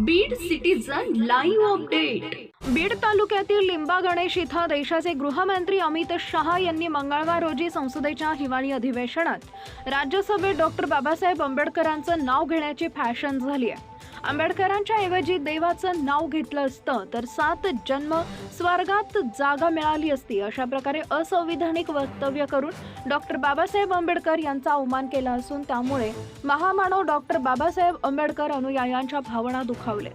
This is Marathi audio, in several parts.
Beed citizen live update Beed तालुक्यातील लिंबा गणेश इथं देशाचे गृहमंत्री अमित शहा यांनी मंगळवार रोजी संसदेच्या हिवाळी अधिवेशनात राज्यसभेत डॉक्टर बाबासाहेब आंबेडकरांचं नाव घेण्याची फॅशन झाली आहे. आंबेडकरांच्या ऐवजी देवाचं नाव घेतलं असतं तर सात जन्म स्वर्गात जागा मिळाली असती. अशा प्रकारे असंविधानिक वक्तव्य करून डॉक्टर बाबासाहेब आंबेडकर यांचा अवमान केला असून त्यामुळे महामानव डॉक्टर बाबासाहेब आंबेडकर अनुयायांच्या भावना दुखावले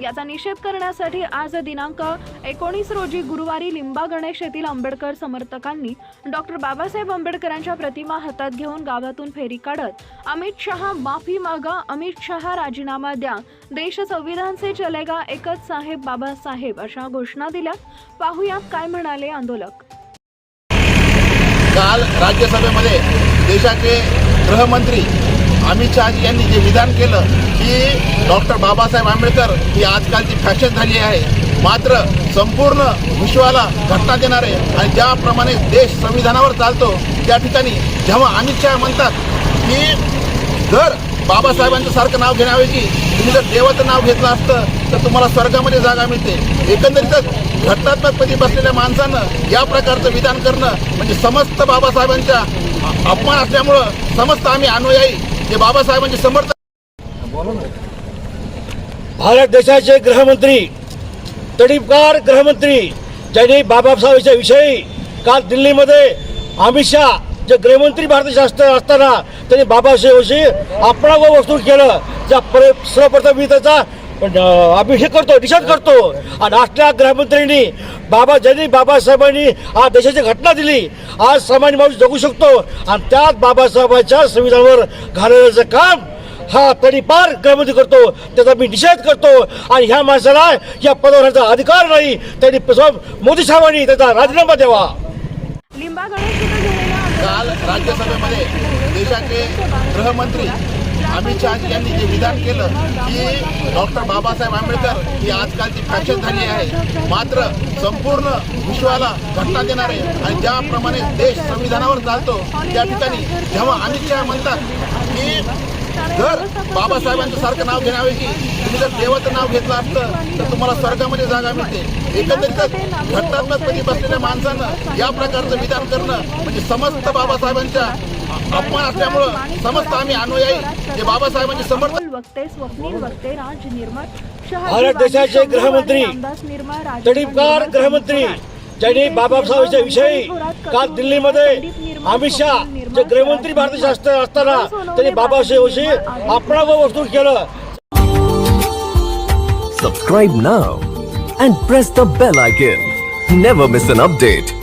याचा निषेध करण्यासाठी आज दिनांक एकोणीस रोजी गुरुवारी लिंबा गणेश येथील आंबेडकर समर्थकांनी डॉक्टर बाबासाहेब आंबेडकरांच्या प्रतिमा हातात घेऊन गावातून फेरी काढत अमित शहा माफी मागा अमित शहा राजीनामा द्या देश संविधान से चलेगा एकच साहेब बाबासाहेब अशा घोषणा दिल्या. पाहुयात काय म्हणाले आंदोलक. काल राज्यसभेमध्ये देशाचे गृहमंत्री अमित शहाजी यांनी जे विधान केलं की डॉक्टर बाबासाहेब आंबेडकर ही आजकालची फॅशन झाली आहे. मात्र संपूर्ण विश्वाला घटना देणारे आणि ज्याप्रमाणे देश संविधानावर चालतो त्या ठिकाणी जेव्हा अमित शहा म्हणतात की जर बाबासाहेबांचं सारखं नाव घेण्याऐवजी तुम्ही जर देवाचं नाव घेतलं असतं तर तुम्हाला स्वर्गामध्ये जागा मिळते. एकंदरीतच घटनात्मकपदी बसलेल्या माणसानं या प्रकारचं विधान करणं म्हणजे समस्त बाबासाहेबांच्या अपमान असल्यामुळं समस्त आम्ही अनुयायी हे बाबासाहेबांचे समर्थन भारत देशाचे गृहमंत्री तडीपकार गृहमंत्री ज्यांनी बाबासाहेबांच्या विषयी काल दिल्लीमध्ये अमित शहा जे गृहमंत्री भारतीय शास्त्र असताना त्यांनी बाबासाहेबांशी आपणावर वस्तू केलं. ज्या पर सर्वप्रथम मी त्याचा अभिषेक करतो निषेध करतो. आणि असल्या गृहमंत्र्यांनी बाबा ज्यांनी बाबासाहेबांनी आज देशाची घटना दिली आज सामान्य माणूस जगू शकतो आणि त्याच बाबासाहेबांच्या संविधानावर घालण्याचं काम हा तरी पार गृहमंत्री करतो त्याचा मी निषेध करतो आणि ह्या माणसाला या पदावर राहण्याचा अधिकार नाही त्यांनी मोदी साहेबांनी त्याचा राजीनामा द्यावा. काल राज्यसभेमध्ये देशाचे गृहमंत्री अमित शहाजी यांनी जे विधान केलं की डॉक्टर बाबासाहेब आंबेडकर ही आजकालची फॅशन झाली आहे. मात्र संपूर्ण विश्वाला घटना देणारे आणि ज्याप्रमाणे देश संविधानावर चालतो त्या ठिकाणी जेव्हा अमित शहा म्हणतात की जर बाबासाहेबांचं सारखं नाव घेण्याऐवजी तुम्ही जर देवाचं नाव घेतलं असतं तर तुम्हाला स्वर्गामध्ये जागा मिळते. एकंदरीतच घटनात्मकपदी बसलेल्या माणसानं या प्रकारचं विधान करणं म्हणजे समस्त बाबासाहेबांच्या अपमान असल्यामुळं समस्त आम्ही अनुयायी जे बाबासाहेबांचे समर्थक अमोल वक्ते स्वप्नील वक्ते राज निर्मळ भारत देशाचे गृहमंत्री, तडीपकार गृहमंत्री ज्यांनी बाबासाहेबांच्या विषयी काल दिल्लीमध्ये अमित शहा जे गृहमंत्री शास्त्र निर्मळ, असताना त्यांनी बाबासाहेबांशी आपणावर वस्तू केलं Subscribe now and press the bell icon. Never miss an update.